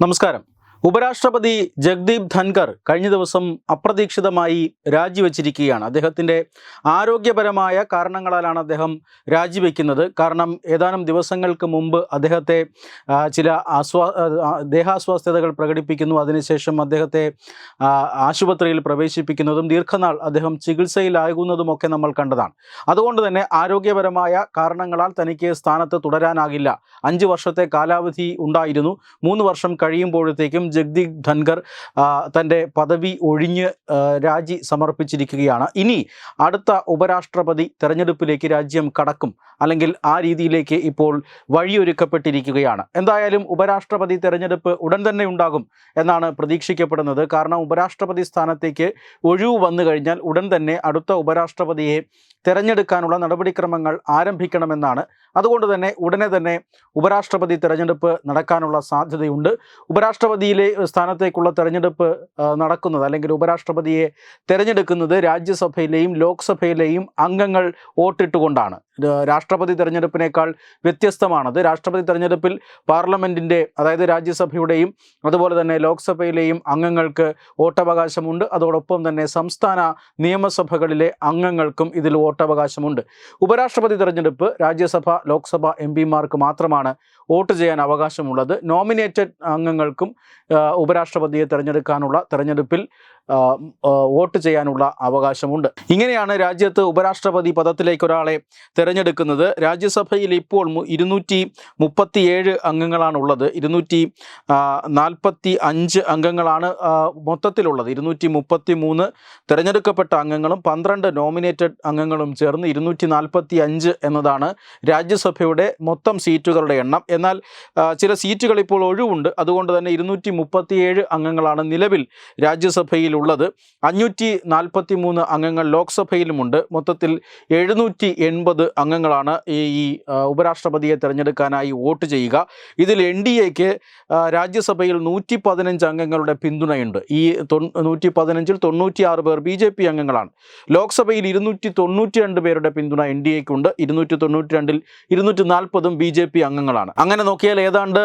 നമസ്കാരം. ഉപരാഷ്ട്രപതി ജഗ്ദീപ് ധൻകർ കഴിഞ്ഞ ദിവസം അപ്രതീക്ഷിതമായി രാജിവെച്ചിരിക്കുകയാണ്. അദ്ദേഹത്തിന്റെ ആരോഗ്യപരമായ കാരണങ്ങളാലാണ് അദ്ദേഹം രാജിവെക്കുന്നത്. കാരണം ഏതാനും ദിവസങ്ങൾക്ക് മുമ്പ് അദ്ദേഹത്തെ ചില ആസ്വാ ദേഹാസ്വാസ്ഥ്യതകൾ പ്രകടിപ്പിക്കുന്നു. അതിനുശേഷം അദ്ദേഹത്തെ ആശുപത്രിയിൽ പ്രവേശിപ്പിക്കുന്നതും ദീർഘനാൾ അദ്ദേഹം ചികിത്സയിലാകുന്നതുമൊക്കെ നമ്മൾ കണ്ടതാണ്. അതുകൊണ്ട് തന്നെ ആരോഗ്യപരമായ കാരണങ്ങളാൽ തനിക്ക് സ്ഥാനത്ത് തുടരാനാകില്ല. അഞ്ച് വർഷത്തെ കാലാവധി ഉണ്ടായിരുന്നു. മൂന്ന് വർഷം കഴിയുമ്പോഴത്തേക്കും ജഗ്ദീപ് ധൻഖർ തന്റെ പദവി ഒഴിഞ്ഞ് രാജി സമർപ്പിച്ചിരിക്കുകയാണ്. ഇനി അടുത്ത ഉപരാഷ്ട്രപതി തെരഞ്ഞെടുപ്പിലേക്ക് രാജ്യം കടക്കും അല്ലെങ്കിൽ ആ രീതിയിലേക്ക് ഇപ്പോൾ വഴിയൊരുക്കപ്പെട്ടിരിക്കുകയാണ്. എന്തായാലും ഉപരാഷ്ട്രപതി തെരഞ്ഞെടുപ്പ് ഉടൻ തന്നെ ഉണ്ടാകും എന്നാണ് പ്രതീക്ഷിക്കപ്പെടുന്നത്. കാരണം ഉപരാഷ്ട്രപതി സ്ഥാനത്തേക്ക് ഒഴിവ് വന്നു കഴിഞ്ഞാൽ ഉടൻ തന്നെ അടുത്ത ഉപരാഷ്ട്രപതിയെ തിരഞ്ഞെടുക്കാനുള്ള നടപടിക്രമങ്ങൾ ആരംഭിക്കണമെന്നാണ്. അതുകൊണ്ട് തന്നെ ഉടനെ തന്നെ ഉപരാഷ്ട്രപതി തിരഞ്ഞെടുപ്പ് നടക്കാനുള്ള സാധ്യതയുണ്ട്. ഉപരാഷ്ട്രപതിയിലെ സ്ഥാനത്തേക്കുള്ള തെരഞ്ഞെടുപ്പ് നടക്കുന്നത് അല്ലെങ്കിൽ ഉപരാഷ്ട്രപതിയെ തിരഞ്ഞെടുക്കുന്നത് രാജ്യസഭയിലെയും ലോക്സഭയിലെയും അംഗങ്ങൾ വോട്ടിട്ടുകൊണ്ടാണ്. രാഷ്ട്രപതി തെരഞ്ഞെടുപ്പിനേക്കാൾ വ്യത്യസ്തമാണത്. രാഷ്ട്രപതി തെരഞ്ഞെടുപ്പിൽ പാർലമെന്റിന്റെ അതായത് രാജ്യസഭയുടെയും അതുപോലെ തന്നെ ലോക്സഭയിലെയും അംഗങ്ങൾക്ക് വോട്ടവകാശമുണ്ട്. അതോടൊപ്പം തന്നെ സംസ്ഥാന നിയമസഭകളിലെ അംഗങ്ങൾക്കും ഇതിൽ വോട്ടവകാശമുണ്ട്. ഉപരാഷ്ട്രപതി തെരഞ്ഞെടുപ്പ് രാജ്യസഭ ലോക്സഭ എം പിമാർക്ക് മാത്രമാണ് വോട്ട് ചെയ്യാൻ അവകാശമുള്ളത്. നോമിനേറ്റഡ് അംഗങ്ങൾക്കും ഉപരാഷ്ട്രപതിയെ തിരഞ്ഞെടുക്കാനുള്ള തെരഞ്ഞെടുപ്പിൽ വോട്ട് ചെയ്യാനുള്ള അവകാശമുണ്ട്. ഇങ്ങനെയാണ് രാജ്യത്ത് ഉപരാഷ്ട്രപതി പദത്തിലേക്ക് ഒരാളെ തിരഞ്ഞെടുക്കുന്നത്. രാജ്യസഭയിൽ ഇപ്പോൾ ഇരുന്നൂറ്റി മുപ്പത്തിയേഴ് അംഗങ്ങളാണുള്ളത്. ഇരുന്നൂറ്റി നാൽപ്പത്തി അഞ്ച് അംഗങ്ങളാണ് മൊത്തത്തിലുള്ളത്. ഇരുന്നൂറ്റി മുപ്പത്തി മൂന്ന് തിരഞ്ഞെടുക്കപ്പെട്ട അംഗങ്ങളും പന്ത്രണ്ട് നോമിനേറ്റഡ് അംഗങ്ങളും ചേർന്ന് ഇരുന്നൂറ്റി നാൽപ്പത്തി അഞ്ച് എന്നതാണ് രാജ്യസഭയുടെ മൊത്തം സീറ്റുകളുടെ എണ്ണം. എന്നാൽ ചില സീറ്റുകൾ ഇപ്പോൾ ഒഴിവുണ്ട്. അതുകൊണ്ട് തന്നെ ഇരുന്നൂറ്റി മുപ്പത്തിയേഴ് അംഗങ്ങളാണ് നിലവിൽ രാജ്യസഭയിലുള്ളത് അഞ്ഞൂറ്റി നാൽപ്പത്തി മൂന്ന് അംഗങ്ങൾ ലോക്സഭയിലുമുണ്ട്. മൊത്തത്തിൽ എഴുന്നൂറ്റി എൺപത് അംഗങ്ങളാണ് ഈ ഉപരാഷ്ട്രപതിയെ തിരഞ്ഞെടുക്കാനായി വോട്ട് ചെയ്യുക. ഇതിൽ എൻ ഡി എക്ക് രാജ്യസഭയിൽ നൂറ്റി പതിനഞ്ച് അംഗങ്ങളുടെ പിന്തുണയുണ്ട്. ഈ നൂറ്റി പതിനഞ്ചിൽ തൊണ്ണൂറ്റിയാറ് പേർ ബി ജെ പി അംഗങ്ങളാണ്. ലോക്സഭയിൽ ഇരുന്നൂറ്റി തൊണ്ണൂറ്റി രണ്ട് പേരുടെ പിന്തുണ എൻ ഡി എക്കുണ്ട്. ഇരുന്നൂറ്റി തൊണ്ണൂറ്റി രണ്ടിൽ ഇരുന്നൂറ്റി നാൽപ്പതും ബി ജെ പി അംഗങ്ങളാണ്. അങ്ങനെ നോക്കിയാൽ ഏതാണ്ട്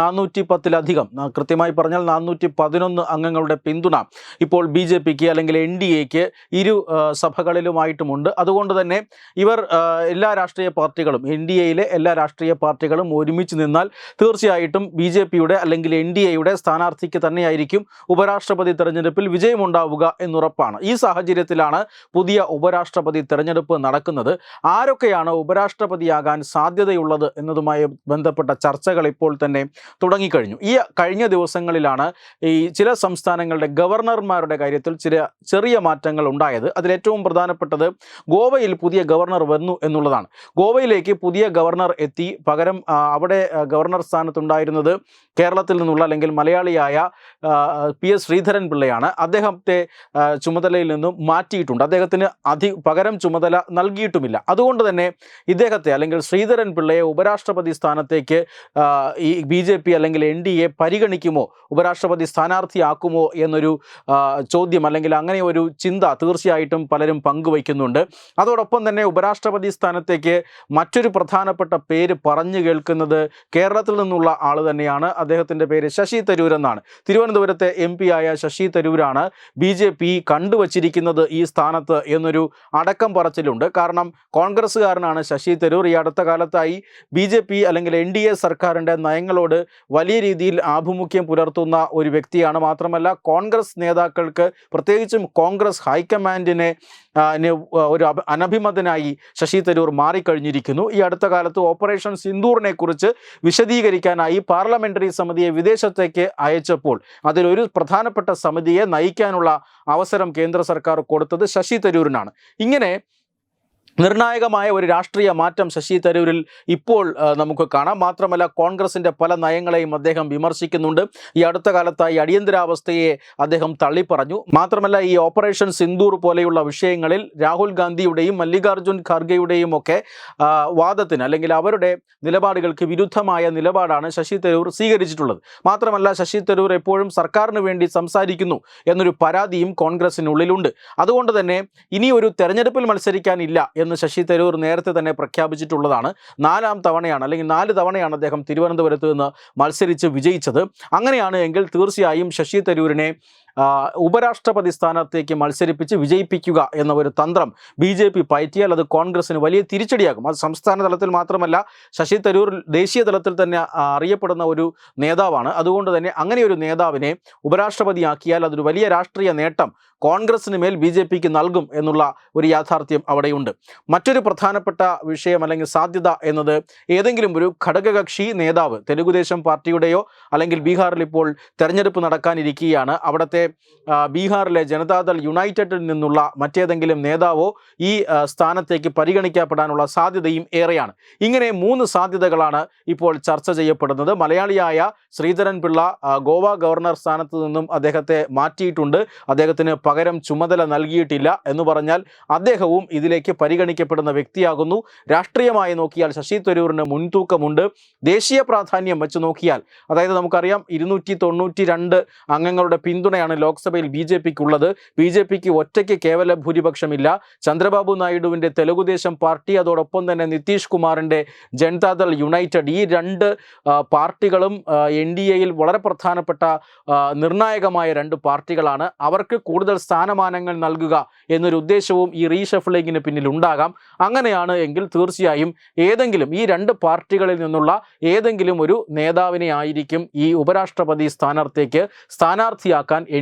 നാനൂറ്റി പത്തിലധികം കൃത്യമായി പറഞ്ഞാൽ നാനൂറ്റി പതിനൊന്ന് അംഗങ്ങളുടെ പിന്തുണ. ഇപ്പോൾ ബി ജെ പിക്ക് അല്ലെങ്കിൽ എൻ ഡി എക്ക് ഇരു സഭകളിലുമായിട്ടുമുണ്ട്. അതുകൊണ്ട് തന്നെ ഇവർ എല്ലാ രാഷ്ട്രീയ പാർട്ടികളും എൻ ഡി എയിലെ എല്ലാ രാഷ്ട്രീയ പാർട്ടികളും ഒരുമിച്ച് നിന്നാൽ തീർച്ചയായിട്ടും ബി ജെ പിയുടെ അല്ലെങ്കിൽ എൻ ഡി എയുടെ സ്ഥാനാർത്ഥിക്ക് തന്നെയായിരിക്കും ഉപരാഷ്ട്രപതി തെരഞ്ഞെടുപ്പിൽ വിജയമുണ്ടാവുക എന്നുറപ്പാണ്. ഈ സാഹചര്യത്തിലാണ് പുതിയ ഉപരാഷ്ട്രപതി തെരഞ്ഞെടുപ്പ് നടക്കുന്നത്. ആരൊക്കെയാണ് ഉപരാഷ്ട്രപതിയാകാൻ സാധ്യതയുള്ളത് എന്നതുമായി ബന്ധപ്പെട്ട ചർച്ചകൾ ഇപ്പോൾ തന്നെ തുടങ്ങിക്കഴിഞ്ഞു. ഈ കഴിഞ്ഞ ദിവസങ്ങളിലാണ് ഈ ചില സംസ്ഥാനങ്ങളുടെ ഗവർണർമാരുടെ കാര്യത്തിൽ ചില ചെറിയ മാറ്റങ്ങൾ ഉണ്ടായത്. അതിലേറ്റവും പ്രധാനപ്പെട്ടത് ഗോവയിൽ പുതിയ ഗവർണർ വന്നു എന്നുള്ളതാണ്. ഗോവയിലേക്ക് പുതിയ ഗവർണർ എത്തി. പകരം അവിടെ ഗവർണർ സ്ഥാനത്തുണ്ടായിരുന്നത് കേരളത്തിൽ നിന്നുള്ള അല്ലെങ്കിൽ മലയാളിയായ പി എസ് ശ്രീധരൻ പിള്ളയാണ്. അദ്ദേഹത്തെ ചുമതലയിൽ നിന്നും മാറ്റിയിട്ടുണ്ട്. അദ്ദേഹത്തിന് അധി പകരം ചുമതല നൽകിയിട്ടുമില്ല. അതുകൊണ്ട് തന്നെ ഇദ്ദേഹത്തെ അല്ലെങ്കിൽ ശ്രീധരൻ പിള്ളയെ ഉപരാഷ്ട്രപതി സ്ഥാനത്തേക്ക് ഈ ബി അല്ലെങ്കിൽ എൻ പരിഗണിക്കുമോ? ഉപരാഷ്ട്രപതി സ്ഥാനാർത്ഥിയാക്കുമോ? എന്നൊരു ചോദ്യം അല്ലെങ്കിൽ അങ്ങനെ ഒരു ചിന്ത തീർച്ചയായിട്ടും പലരും പങ്കുവയ്ക്കുന്നുണ്ട്. അതോടൊപ്പം തന്നെ ഉപരാഷ്ട്രപതി സ്ഥാനത്തേക്ക് മറ്റൊരു പ്രധാനപ്പെട്ട പേര് പറഞ്ഞു കേൾക്കുന്നത് കേരളത്തിൽ നിന്നുള്ള ആൾ തന്നെയാണ്. അദ്ദേഹത്തിന്റെ പേര് ശശി തരൂർ എന്നാണ്. തിരുവനന്തപുരത്തെ എം ആയ ശശി തരൂരാണ് ബി ജെ പി കണ്ടുവച്ചിരിക്കുന്നത് ഈ സ്ഥാനത്ത് എന്നൊരു അടക്കം പറച്ചിലുണ്ട്. കാരണം കോൺഗ്രസ്സുകാരനാണ് ശശി തരൂർ. ഈ അടുത്ത കാലത്തായി ബി അല്ലെങ്കിൽ എൻ ഡി നയങ്ങളോട് വലിയ രീതിയിൽ ആഭിമുഖ്യം പുലർത്തുന്ന ഒരു വ്യക്തിയാണ്. മാത്രമല്ല കോൺഗ്രസ് നേതാക്കൾക്ക് പ്രത്യേകിച്ചും കോൺഗ്രസ് ഹൈക്കമാൻഡിനെ ഒരു അനഭിമതനായി ശശി തരൂർ മാറിക്കഴിഞ്ഞിരിക്കുന്നു. ഈ അടുത്ത കാലത്ത് ഓപ്പറേഷൻ സിന്ദൂറിനെ കുറിച്ച് വിശദീകരിക്കാനായി പാർലമെന്ററി സമിതിയെ വിദേശത്തേക്ക് അയച്ചപ്പോൾ അതിലൊരു പ്രധാനപ്പെട്ട സമിതിയെ നയിക്കാനുള്ള അവസരം കേന്ദ്ര സർക്കാർ കൊടുത്തത് ശശി തരൂരിനാണ്. ഇങ്ങനെ നിർണായകമായ ഒരു രാഷ്ട്രീയ മാറ്റം ശശി തരൂരിൽ ഇപ്പോൾ നമുക്ക് കാണാം. മാത്രമല്ല കോൺഗ്രസിന്റെ പല നയങ്ങളെയും അദ്ദേഹം വിമർശിക്കുന്നുണ്ട്. ഈ അടുത്ത കാലത്തായി അടിയന്തരാവസ്ഥയെ അദ്ദേഹം തള്ളിപ്പറഞ്ഞു. മാത്രമല്ല ഈ ഓപ്പറേഷൻ സിന്ദൂർ പോലെയുള്ള വിഷയങ്ങളിൽ രാഹുൽ ഗാന്ധിയുടെയും മല്ലികാർജുൻ ഖാർഗെയുടെയും ഒക്കെ വാദത്തിന് അല്ലെങ്കിൽ അവരുടെ നിലപാടുകൾക്ക് വിരുദ്ധമായ നിലപാടാണ് ശശി തരൂർ സ്വീകരിച്ചിട്ടുള്ളത്. മാത്രമല്ല ശശി തരൂർ എപ്പോഴും സർക്കാരിന് വേണ്ടി സംസാരിക്കുന്നു എന്നൊരു പരാതിയും കോൺഗ്രസിനുള്ളിലുണ്ട്. അതുകൊണ്ട് തന്നെ ഇനി ഒരു തെരഞ്ഞെടുപ്പിൽ മത്സരിക്കാനില്ല എന്ന് ശശി തരൂർ നേരത്തെ തന്നെ പ്രഖ്യാപിച്ചിട്ടുള്ളതാണ്. നാലാം തവണയാണ് അല്ലെങ്കിൽ നാല് തവണയാണ് അദ്ദേഹം തിരുവനന്തപുരത്ത് നിന്ന് മത്സരിച്ച് വിജയിച്ചത്. അങ്ങനെയാണ് എങ്കിൽ തീർച്ചയായും ശശി തരൂരിനെ ഉപരാഷ്ട്രപതി സ്ഥാനത്തേക്ക് മത്സരിപ്പിച്ച് വിജയിപ്പിക്കുക എന്ന ഒരു തന്ത്രം ബി ജെ പി പയറ്റിയാൽ അത് കോൺഗ്രസിന് വലിയ തിരിച്ചടിയാകും. അത് സംസ്ഥാന തലത്തിൽ മാത്രമല്ല ശശി തരൂർ ദേശീയ തലത്തിൽ തന്നെ അറിയപ്പെടുന്ന ഒരു നേതാവാണ്. അതുകൊണ്ട് തന്നെ അങ്ങനെ ഒരു നേതാവിനെ ഉപരാഷ്ട്രപതിയാക്കിയാൽ അതൊരു വലിയ രാഷ്ട്രീയ നേട്ടം കോൺഗ്രസിന് മേൽ ബി ജെ പിക്ക് നൽകും എന്നുള്ള ഒരു യാഥാർത്ഥ്യം അവിടെയുണ്ട്. മറ്റൊരു പ്രധാനപ്പെട്ട വിഷയം അല്ലെങ്കിൽ സാധ്യത എന്നത് ഏതെങ്കിലും ഒരു ഘടകകക്ഷി നേതാവ് തെലുഗുദേശം പാർട്ടിയുടെയോ അല്ലെങ്കിൽ ബീഹാറിൽ ഇപ്പോൾ തെരഞ്ഞെടുപ്പ് നടക്കാനിരിക്കുകയാണ്. അവിടുത്തെ ബീഹാറിലെ ജനതാദൾ യുണൈറ്റഡിൽ നിന്നുള്ള മറ്റേതെങ്കിലും നേതാവോ ഈ സ്ഥാനത്തേക്ക് പരിഗണിക്കപ്പെടാനുള്ള സാധ്യതയും ഏറെയാണ്. ഇങ്ങനെ മൂന്ന് സാധ്യതകളാണ് ഇപ്പോൾ ചർച്ച ചെയ്യപ്പെടുന്നത്. മലയാളിയായ ശ്രീധരൻ പിള്ള ഗോവ ഗവർണർ സ്ഥാനത്ത് നിന്നും അദ്ദേഹത്തെ മാറ്റിയിട്ടുണ്ട്. അദ്ദേഹത്തിന് പകരം ചുമതല നൽകിയിട്ടില്ല എന്ന് പറഞ്ഞാൽ അദ്ദേഹവും ഇതിലേക്ക് പരിഗണിക്കപ്പെടുന്ന വ്യക്തിയാകുന്നു. രാഷ്ട്രീയമായി നോക്കിയാൽ ശശി തരൂരിന് മുൻതൂക്കമുണ്ട്. ദേശീയ പ്രാധാന്യം വെച്ച് നോക്കിയാൽ അതായത് നമുക്കറിയാം ഇരുന്നൂറ്റി തൊണ്ണൂറ്റി രണ്ട് അംഗങ്ങളുടെ പിന്തുണയാണ് ലോക്സഭയിൽ ബി ജെ പിക്ക് ഉള്ളത് ബി ജെ പിക്ക് ഒറ്റയ്ക്ക് കേവല ഭൂരിപക്ഷമില്ല. ചന്ദ്രബാബു നായിഡുവിന്റെ തെലുഗുദേശം പാർട്ടി അതോടൊപ്പം തന്നെ നിതീഷ് കുമാറിന്റെ ജനതാദൾ യുണൈറ്റഡ്. ഈ രണ്ട് പാർട്ടികളും എൻ ഡി എയിൽ വളരെ പ്രധാനപ്പെട്ട നിർണായകമായ രണ്ട് പാർട്ടികളാണ്. അവർക്ക് കൂടുതൽ സ്ഥാനമാനങ്ങൾ നൽകുക എന്നൊരു ഉദ്ദേശവും ഈ റീഷഫ്ലിങ്ങിന് പിന്നിൽ ഉണ്ടാകാം അങ്ങനെയാണ് എങ്കിൽ തീർച്ചയായും ഏതെങ്കിലും ഈ രണ്ട് പാർട്ടികളിൽ നിന്നുള്ള ഏതെങ്കിലും ഒരു നേതാവിനെ ആയിരിക്കും ഈ ഉപരാഷ്ട്രപതി സ്ഥാനാർത്ഥിക്ക് സ്ഥാനാർത്ഥിയാക്കാൻ എൻ